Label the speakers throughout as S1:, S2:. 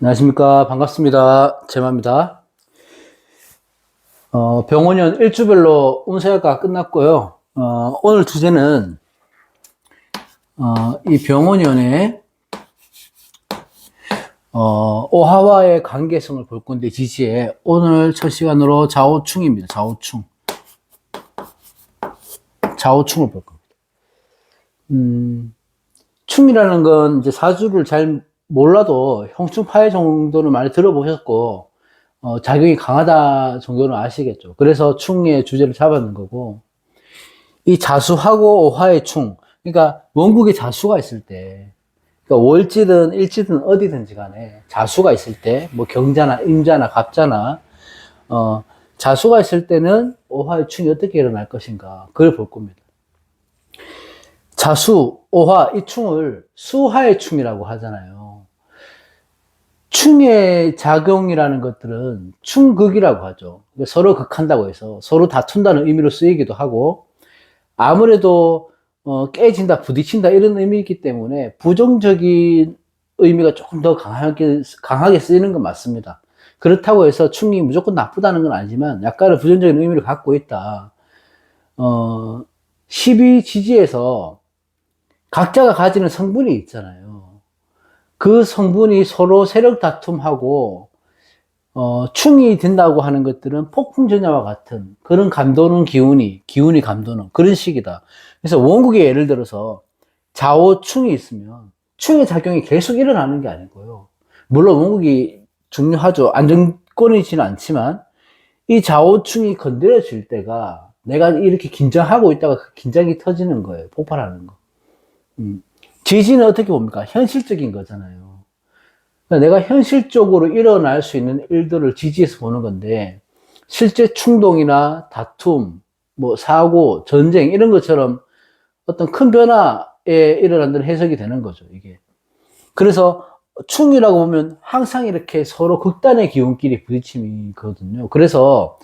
S1: 안녕하십니까. 반갑습니다. 제마입니다. 어, 병원연 일주별로 운세가 끝났고요. 어, 오늘 주제는, 어, 이 병원연의, 어, 오하와의 관계성을 볼 건데, 지지에 오늘 첫 시간으로 좌우충입니다. 좌우충. 좌우충을 볼 겁니다. 음, 충이라는 건 이제 사주를 잘 몰라도 형충파해 정도는 많이 들어보셨고, 어, 작용이 강하다 정도는 아시겠죠. 그래서 충의 주제를 잡았는 거고, 이 자수하고 오화의 충, 그러니까 원국에 자수가 있을 때, 그러니까 월지든 일지든 어디든지 간에 자수가 있을 때, 뭐 경자나 임자나 갑자나, 어, 자수가 있을 때는 오화의 충이 어떻게 일어날 것인가, 그걸 볼 겁니다. 자수, 오화, 이 충을 수화의 충이라고 하잖아요. 충의 작용이라는 것들은 충극이라고 하죠. 서로 극한다고 해서 서로 다툰다는 의미로 쓰이기도 하고, 아무래도 어, 깨진다, 부딪힌다 이런 의미이기 때문에 부정적인 의미가 조금 더 강하게, 강하게 쓰이는 건 맞습니다. 그렇다고 해서 충이 무조건 나쁘다는 건 아니지만 약간의 부정적인 의미를 갖고 있다. 어, 12지지에서 각자가 가지는 성분이 있잖아요. 그 성분이 서로 세력 다툼하고 어, 충이 된다고 하는 것들은 폭풍전야와 같은 그런 감도는 기운이, 기운이 감도는 그런 식이다. 그래서 원국에 예를 들어서 좌우충이 있으면 충의 작용이 계속 일어나는 게 아니고요. 물론 원국이 중요하죠. 안정권이지는 않지만 이 좌우충이 건드려질 때가 내가 이렇게 긴장하고 있다가 그 긴장이 터지는 거예요. 폭발하는 거. 음. 지지는 어떻게 봅니까? 현실적인 거잖아요. 그러니까 내가 현실적으로 일어날 수 있는 일들을 지지해서 보는 건데, 실제 충동이나 다툼, 뭐 사고, 전쟁 이런 것처럼 어떤 큰 변화에 일어난다는 해석이 되는 거죠, 이게. 그래서 충이라고 보면 항상 이렇게 서로 극단의 기운끼리 부딪힘이거든요. 그래서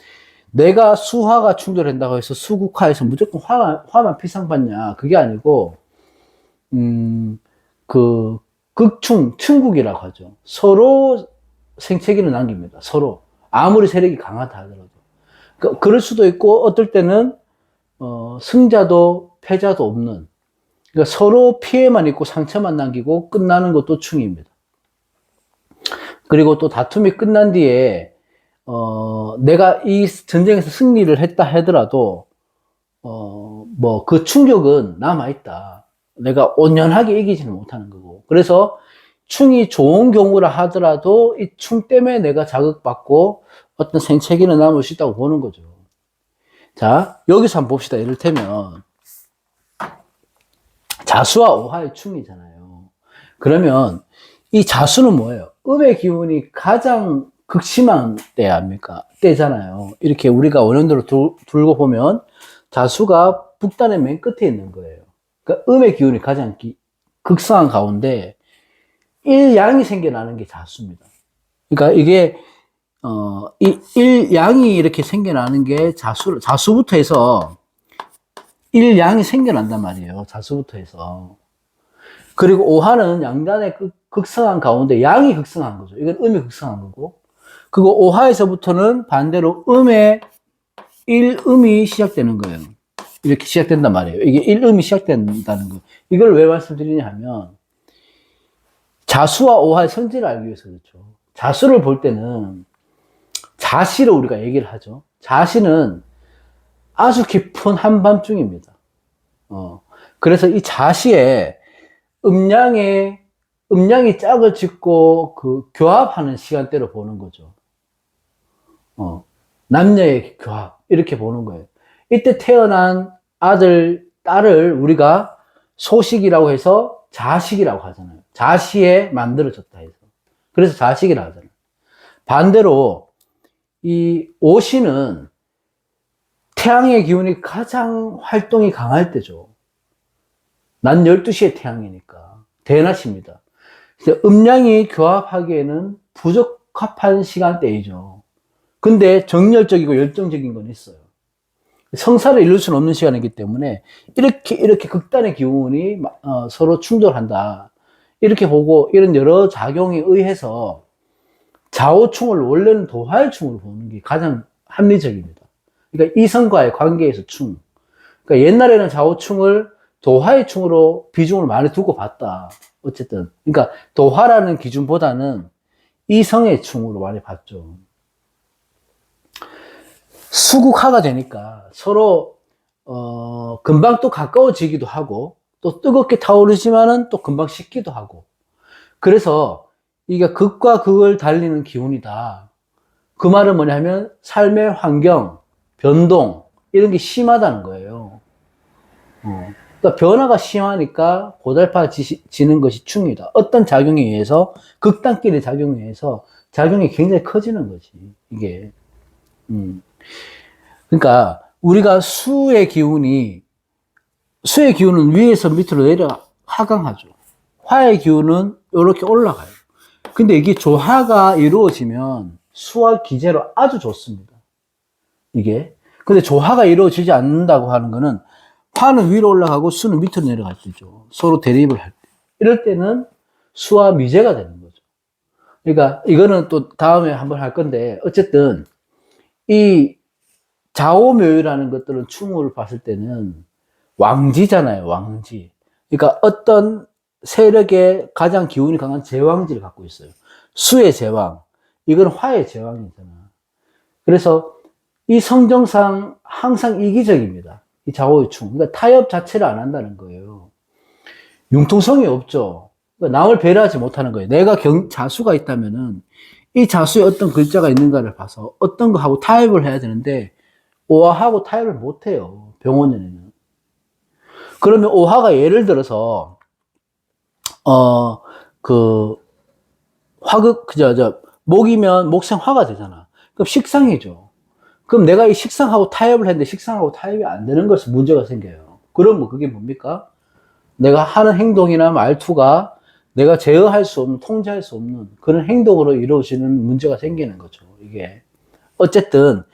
S1: 내가 수화가 충돌한다고 해서 수국화해서 무조건 화, 화만 피상받냐, 그게 아니고, 음, 그, 극충, 충국이라고 하죠. 서로 생체기를 남깁니다. 서로. 아무리 세력이 강하다 하더라도. 그, 그럴 수도 있고, 어떨 때는, 어, 승자도 패자도 없는. 그러니까 서로 피해만 있고 상처만 남기고 끝나는 것도 충입니다. 그리고 또 다툼이 끝난 뒤에, 어, 내가 이 전쟁에서 승리를 했다 하더라도, 어, 뭐, 그 충격은 남아있다. 내가 온연하게 이기지는 못하는 거고. 그래서 충이 좋은 경우라 하더라도 이 충 때문에 내가 자극받고 어떤 생체기는 남을 수 있다고 보는 거죠. 자, 여기서 한번 봅시다. 이를테면, 자수와 오화의 충이잖아요. 그러면 이 자수는 뭐예요? 음의 기운이 가장 극심한 때 아닙니까? 때잖아요. 이렇게 우리가 원형대로 두, 들고 보면 자수가 북단의 맨 끝에 있는 거예요. 그러니까 음의 기운이 가장 기, 극성한 가운데 일양이 생겨나는 게 자수입니다. 그러니까 이게 어, 이 일양이 이렇게 생겨나는 게 자수 자수부터 해서 일양이 생겨난단 말이에요. 자수부터 해서. 그리고 오화는 양단의 극, 극성한 가운데 양이 극성한 거죠. 이건 음이 극성한 거고. 그리고 오화에서부터는 반대로 음의 일음이 시작되는 거예요. 이렇게 시작된단 말이에요. 이게 일음이 시작된다는 거. 이걸 왜 말씀드리냐 하면, 자수와 오화의 성질을 알기 위해서 그렇죠. 자수를 볼 때는, 자시를 우리가 얘기를 하죠. 자시는 아주 깊은 한밤중입니다. 어. 그래서 이 자시에 음량의, 음량이 짝을 짓고 그 교합하는 시간대로 보는 거죠. 어. 남녀의 교합. 이렇게 보는 거예요. 이때 태어난 아들, 딸을 우리가 소식이라고 해서 자식이라고 하잖아요. 자시에 만들어졌다 해서. 그래서 자식이라고 하잖아요. 반대로 이 오시는 태양의 기운이 가장 활동이 강할 때죠. 난 12시에 태양이니까. 대낮입니다. 음량이 교합하기에는 부적합한 시간대이죠. 근데 정열적이고 열정적인 건 있어요. 성사를 이룰 수는 없는 시간이기 때문에 이렇게 이렇게 극단의 기운이 어, 서로 충돌한다. 이렇게 보고 이런 여러 작용에 의해서 좌우충을 원래는 도화의 충으로 보는 게 가장 합리적입니다. 그러니까 이성과의 관계에서 충. 그러니까 옛날에는 좌우충을 도화의 충으로 비중을 많이 두고 봤다. 어쨌든. 그러니까 도화라는 기준보다는 이성의 충으로 많이 봤죠. 수국화가 되니까 서로 어, 금방 또 가까워지기도 하고 또 뜨겁게 타오르지만은 또 금방 식기도 하고 그래서 이게 극과 극을 달리는 기운이다. 그 말은 뭐냐면 삶의 환경, 변동 이런 게 심하다는 거예요. 어. 그러니까 변화가 심하니까 고달파지는 것이 충이다. 어떤 작용에 의해서 극단끼리 작용에 의해서 작용이 굉장히 커지는 거지 이게. 음. 그러니까 우리가 수의 기운이 수의 기운은 위에서 밑으로 내려 하강하죠. 화의 기운은 이렇게 올라가요. 근데 이게 조화가 이루어지면 수와 기제로 아주 좋습니다. 이게. 근데 조화가 이루어지지 않는다고 하는 거는 화는 위로 올라가고 수는 밑으로 내려갈 때죠. 서로 대립을 할 때. 이럴 때는 수와 미제가 되는 거죠. 그러니까 이거는 또 다음에 한번 할 건데 어쨌든 이 좌오묘유라는 것들은 충을 봤을 때는 왕지잖아요, 왕지. 그러니까 어떤 세력의 가장 기운이 강한 제왕지를 갖고 있어요. 수의 제왕. 이건 화의 제왕이잖아. 그래서 이 성정상 항상 이기적입니다. 이 좌우의 충. 그러니까 타협 자체를 안 한다는 거예요. 융통성이 없죠. 그러니까 남을 배려하지 못하는 거예요. 내가 경, 자수가 있다면은 이 자수에 어떤 글자가 있는가를 봐서 어떤 거 하고 타협을 해야 되는데 오화하고 타협을 못 해요. 병원에는. 그러면 오화가 예를 들어서 어, 그, 화극, 그저, 저, 목이면 목생화가 되잖아. 그럼 식상이죠. 그럼 내가 이 식상하고 타협을 했는데 식상하고 타협이 안 되는 것은 문제가 생겨요. 그럼 뭐 그게 뭡니까? 내가 하는 행동이나 말투가 내가 제어할 수 없는, 통제할 수 없는 그런 행동으로 이루어지는 문제가 생기는 거죠. 이게. 어쨌든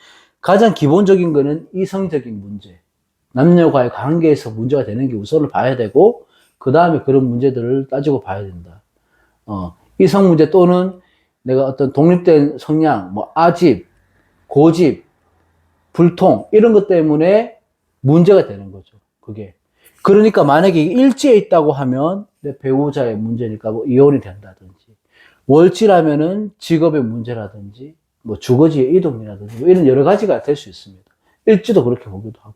S1: 가장 기본적인 거는 이성적인 문제. 남녀과의 관계에서 문제가 되는 게 우선을 봐야 되고, 그 다음에 그런 문제들을 따지고 봐야 된다. 어, 이성 문제 또는 내가 어떤 독립된 성향, 뭐 아집, 고집, 불통 이런 것 때문에 문제가 되는 거죠. 그게. 그러니까 만약에 일지에 있다고 하면 내 배우자의 문제니까 뭐 이혼이 된다든지 월지라면은 직업의 문제라든지 뭐 주거지의 이동이라든지 뭐 이런 여러 가지가 될 수 있습니다. 일지도 그렇게 보기도 하고.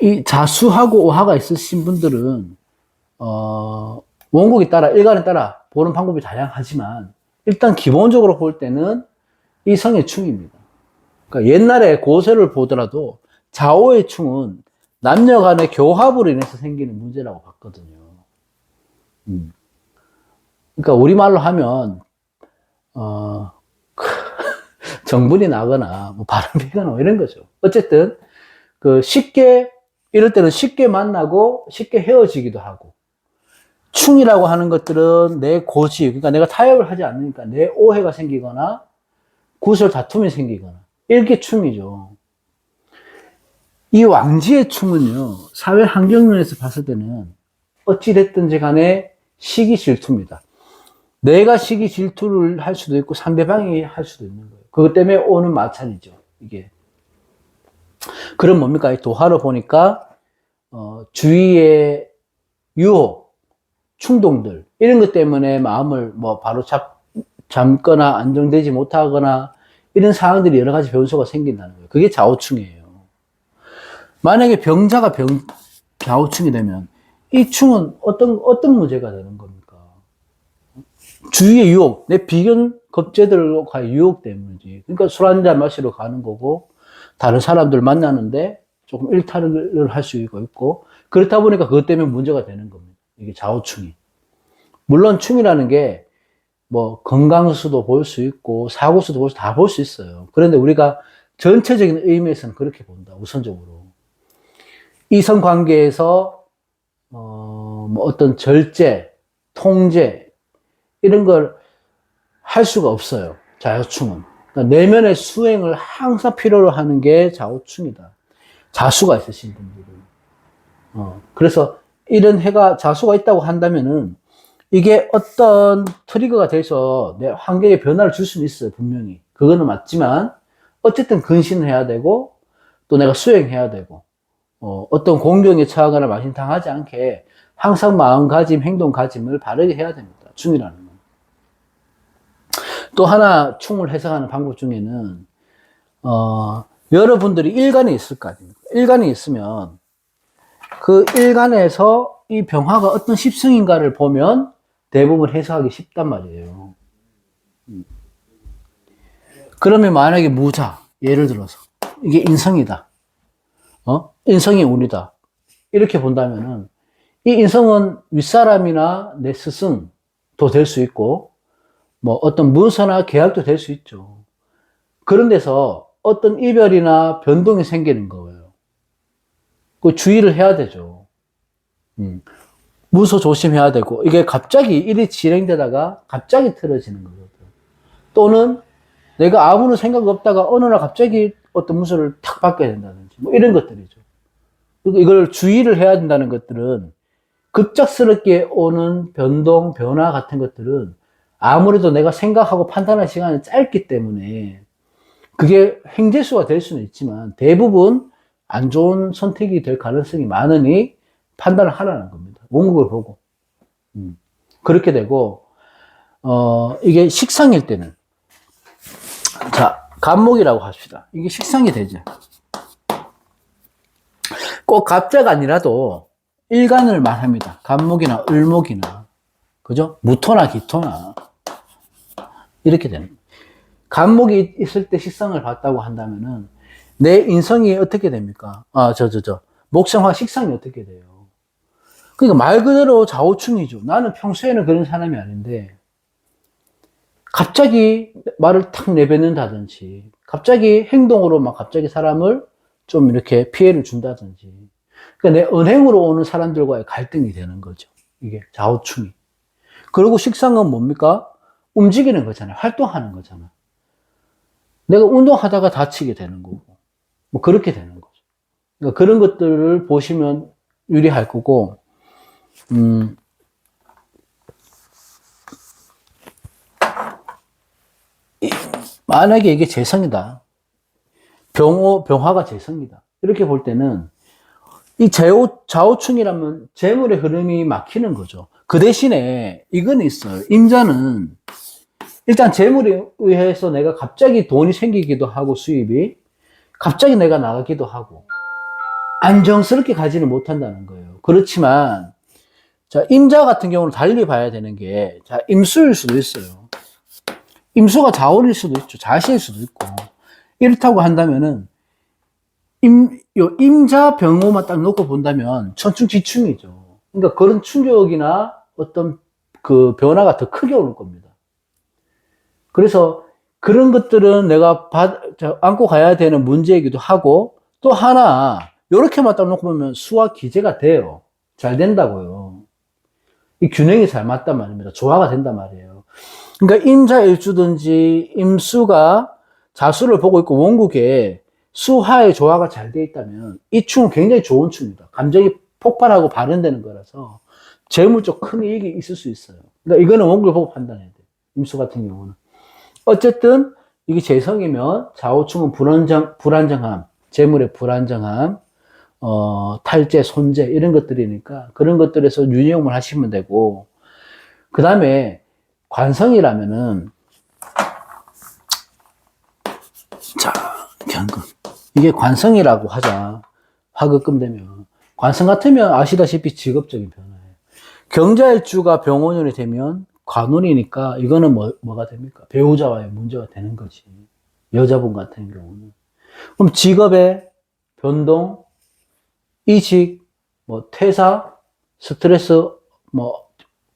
S1: 이 자수하고 오하가 있으신 분들은 어, 원곡에 따라 일간에 따라 보는 방법이 다양하지만 일단 기본적으로 볼 때는 이 성의 충입니다. 그러니까 옛날에 고세를 보더라도 좌오의 충은 남녀 간의 교합으로 인해서 생기는 문제라고 봤거든요. 음. 그러니까 우리말로 하면 어, 정분이 나거나 뭐 바람이 거나 뭐 이런 거죠. 어쨌든 그 쉽게 이럴 때는 쉽게 만나고 쉽게 헤어지기도 하고 충이라고 하는 것들은 내 고집 그러니까 내가 타협을 하지 않으니까 내 오해가 생기거나 구설 다툼이 생기거나 이렇게 충이죠. 이 왕지의 충은요 사회 환경론에서 봤을 때는 어찌 됐든지 간에 시기 질투입니다. 내가 시기 질투를 할 수도 있고 상대방이 할 수도 있는 거예요. 그것 때문에 오는 마찰이죠. 이게. 그럼 뭡니까? 이 도화로 보니까 어, 주위의 유혹, 충동들 이런 것 때문에 마음을 뭐 바로 잡, 잠거나 안정되지 못하거나 이런 상황들이 여러 가지 변수가 생긴다는 거예요. 그게 좌우충이에요. 만약에 병자가 병, 좌우충이 되면 이 충은 어떤, 어떤 문제가 되는 겁니까? 주위의 유혹, 내 비견 겁제들과의 유혹 때문이지. 그러니까 술 한 잔 마시러 가는 거고, 다른 사람들 만나는데 조금 일탈을 할 수 있고, 그렇다 보니까 그것 때문에 문제가 되는 겁니다. 이게 좌우충이. 물론 충이라는 게 뭐 건강수도 볼 수 있고, 사고수도 볼 수, 다 볼 수 있어요. 그런데 우리가 전체적인 의미에서는 그렇게 본다, 우선적으로. 이성 관계에서, 어, 뭐 어떤 절제, 통제, 이런 걸 할 수가 없어요. 자유충은. 그러니까 내면의 수행을 항상 필요로 하는 게 좌우충이다. 자수가 있으신 분들은. 어, 그래서 이런 해가 자수가 있다고 한다면은 이게 어떤 트리거가 돼서 내 환경에 변화를 줄 수는 있어요, 분명히. 그거는 맞지만, 어쨌든 근신을 해야 되고, 또 내가 수행해야 되고, 어, 어떤 공경에 처하거나 마신 당하지 않게 항상 마음가짐, 행동가짐을 바르게 해야 됩니다. 충이라는 건. 또 하나 충을 해석하는 방법 중에는, 어, 여러분들이 일간에 있을 거 아닙니까? 일간에 있으면, 그 일간에서 이 병화가 어떤 십성인가를 보면 대부분 해석하기 쉽단 말이에요. 음. 그러면 만약에 무자, 예를 들어서, 이게 인성이다. 어? 인성이 운이다. 이렇게 본다면은, 이 인성은 윗사람이나 내 스승도 될 수 있고, 뭐 어떤 문서나 계약도 될 수 있죠. 그런 데서 어떤 이별이나 변동이 생기는 거예요. 그 주의를 해야 되죠. 음. 문서 조심해야 되고, 이게 갑자기 일이 진행되다가 갑자기 틀어지는 거거든. 또는 내가 아무런 생각 없다가 어느 날 갑자기 어떤 문서를 탁 받게 된다든지, 뭐 이런 것들이죠. 이걸 주의를 해야 된다는 것들은 급작스럽게 오는 변동, 변화 같은 것들은 아무래도 내가 생각하고 판단할 시간이 짧기 때문에 그게 횡재수가 될 수는 있지만 대부분 안 좋은 선택이 될 가능성이 많으니 판단을 하라는 겁니다. 원국을 보고. 음. 그렇게 되고, 어, 이게 식상일 때는. 자, 간목이라고 합시다. 이게 식상이 되죠. 꼭 갑자가 아니라도 일간을 말합니다. 간목이나 을목이나. 그죠? 무토나 기토나. 이렇게 되는. 간목이 있을 때 식상을 봤다고 한다면은 내 인성이 어떻게 됩니까? 아, 저, 저, 저. 목성화 식상이 어떻게 돼요? 그러니까 말 그대로 좌우충이죠. 나는 평소에는 그런 사람이 아닌데, 갑자기 말을 탁 내뱉는다든지, 갑자기 행동으로 막 갑자기 사람을 좀 이렇게 피해를 준다든지, 그러니까 내 은행으로 오는 사람들과의 갈등이 되는 거죠. 이게 좌우충이. 그리고 식상은 뭡니까? 움직이는 거잖아요. 활동하는 거잖아. 내가 운동하다가 다치게 되는 거고, 뭐 그렇게 되는 거죠. 그러니까 그런 것들을 보시면 유리할 거고, 음, 이- 만약에 이게 재성이다. 병호, 병화가 재성이다. 이렇게 볼 때는 이 좌우, 좌우충이라면 재물의 흐름이 막히는 거죠. 그 대신에 이건 있어요. 임자는 일단 재물에 의해서 내가 갑자기 돈이 생기기도 하고 수입이 갑자기 내가 나가기도 하고 안정스럽게 가지는 못한다는 거예요. 그렇지만 자 임자 같은 경우는 달리 봐야 되는 게 자 임수일 수도 있어요. 임수가 자월일 수도 있죠. 자시일 수도 있고 이렇다고 한다면은 임, 요 임자 병호만 딱 놓고 본다면 천충지충이죠. 그러니까 그런 충격이나 어떤 그 변화가 더 크게 오는 겁니다. 그래서 그런 것들은 내가 받, 저, 안고 가야 되는 문제이기도 하고 또 하나 요렇게만 딱 놓고 보면 수와 기재가 돼요. 잘 된다고요. 이 균형이 잘 맞단 말입니다. 조화가 된단 말이에요. 그러니까 임자일주든지 임수가 자수를 보고 있고 원국에 수화의 조화가 잘 돼 있다면 이 충은 굉장히 좋은 충입니다. 감정이 폭발하고 발현되는 거라서 재물적 큰 이익이 있을 수 있어요. 그러니까 이거는 원국을 보고 판단해야 돼요. 임수 같은 경우는. 어쨌든 이게 재성이면 좌우충은 불안정, 불안정함, 재물의 불안정함, 어, 탈재, 손재 이런 것들이니까 그런 것들에서 유용을 하시면 되고 그 다음에 관성이라면은 자 견금 이게 관성이라고 하자 화급금 되면 관성 같으면 아시다시피 직업적인 변화예요. 경자일주가 병원운이 되면 관운이니까 이거는 뭐, 뭐가 됩니까? 배우자와의 문제가 되는 거지. 여자분 같은 경우는. 그럼 직업의 변동, 이직, 뭐 퇴사, 스트레스, 뭐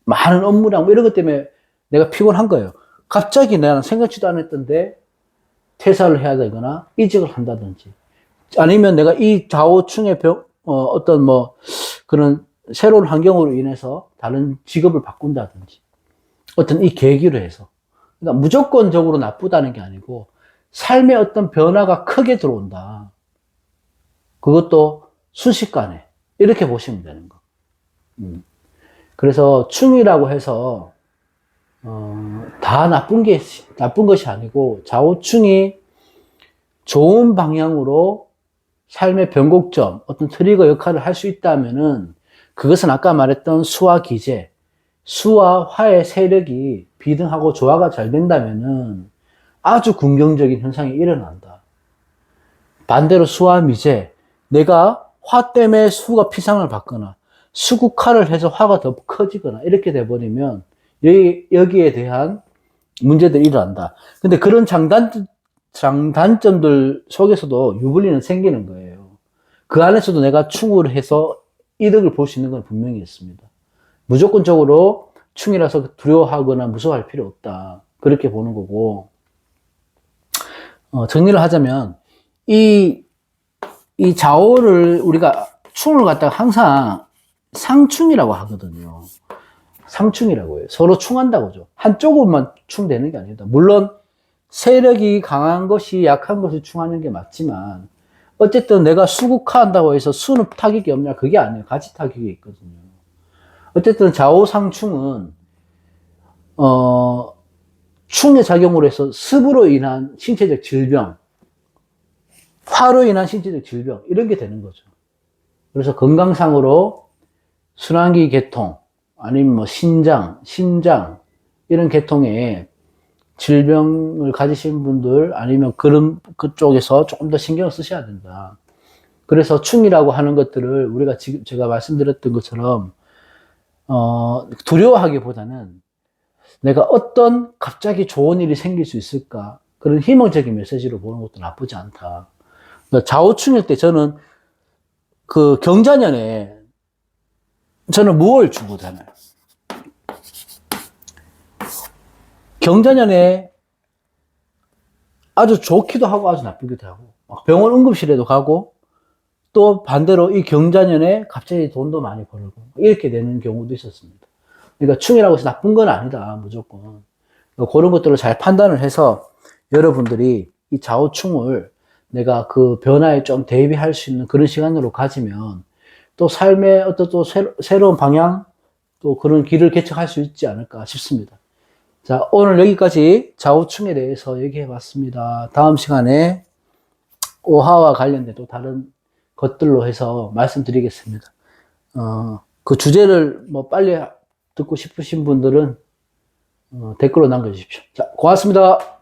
S1: 많은 업무량 뭐 이런 것 때문에 내가 피곤한 거예요. 갑자기 나는 생각지도 않았던데 퇴사를 해야 되거나 이직을 한다든지 아니면 내가 이 좌우충의 병, 어, 어떤 뭐 그런 새로운 환경으로 인해서 다른 직업을 바꾼다든지 어떤 이 계기로 해서 그러니까 무조건적으로 나쁘다는 게 아니고 삶의 어떤 변화가 크게 들어온다. 그것도 순식간에 이렇게 보시면 되는 거. 음. 그래서 충이라고 해서 어, 다 나쁜 게 나쁜 것이 아니고 좌우충이 좋은 방향으로 삶의 변곡점, 어떤 트리거 역할을 할 수 있다면은 그것은 아까 말했던 수와 기재, 수와 화의 세력이 비등하고 조화가 잘 된다면은 아주 긍정적인 현상이 일어난다. 반대로 수와 미재, 내가 화 때문에 수가 피상을 받거나 수국화를 해서 화가 더 커지거나 이렇게 돼버리면 여기, 여기에 대한 문제들이 일어난다. 근데 그런 장단, 장단점들 속에서도 유불리는 생기는 거예요. 그 안에서도 내가 충을 해서 이득을 볼 수 있는 건 분명히 있습니다. 무조건적으로 충이라서 두려워하거나 무서워할 필요 없다. 그렇게 보는 거고, 어, 정리를 하자면, 이, 이 좌우를 우리가 충을 갖다가 항상 상충이라고 하거든요. 상충이라고 해요. 서로 충한다고죠. 한쪽으로만 충되는 게 아니다. 물론 세력이 강한 것이 약한 것을 충하는 게 맞지만 어쨌든 내가 수국화한다고 해서 수는 타격이 없냐 그게 아니에요. 같이 타격이 있거든요. 어쨌든 좌우상충은 어 충의 작용으로 해서 습으로 인한 신체적 질병, 화로 인한 신체적 질병 이런 게 되는 거죠. 그래서 건강상으로 순환기 계통 아니면 뭐 신장, 심장 이런 계통에 질병을 가지신 분들 아니면 그런 그쪽에서 조금 더 신경을 쓰셔야 된다. 그래서 충이라고 하는 것들을 우리가 지금 제가 말씀드렸던 것처럼 어, 두려워하기보다는 내가 어떤 갑자기 좋은 일이 생길 수 있을까 그런 희망적인 메시지로 보는 것도 나쁘지 않다. 그러니까 좌우충일 때 저는 그 경자년에 저는 무월 주거잖아요. 경자년에 아주 좋기도 하고 아주 나쁘기도 하고 막 병원 응급실에도 가고 또 반대로 이 경자년에 갑자기 돈도 많이 벌고 이렇게 되는 경우도 있었습니다. 그러니까 충이라고 해서 나쁜 건 아니다 무조건 그러니까 그런 것들을 잘 판단을 해서 여러분들이 이 좌우충을 내가 그 변화에 좀 대비할 수 있는 그런 시간으로 가지면 또 삶의 어떤 또 새로, 새로운 방향 또 그런 길을 개척할 수 있지 않을까 싶습니다. 자, 오늘 여기까지 좌우충에 대해서 얘기해 봤습니다. 다음 시간에 오하와 관련된 또 다른 것들로 해서 말씀드리겠습니다. 어, 그 주제를 뭐 빨리 듣고 싶으신 분들은 어, 댓글로 남겨주십시오. 자, 고맙습니다.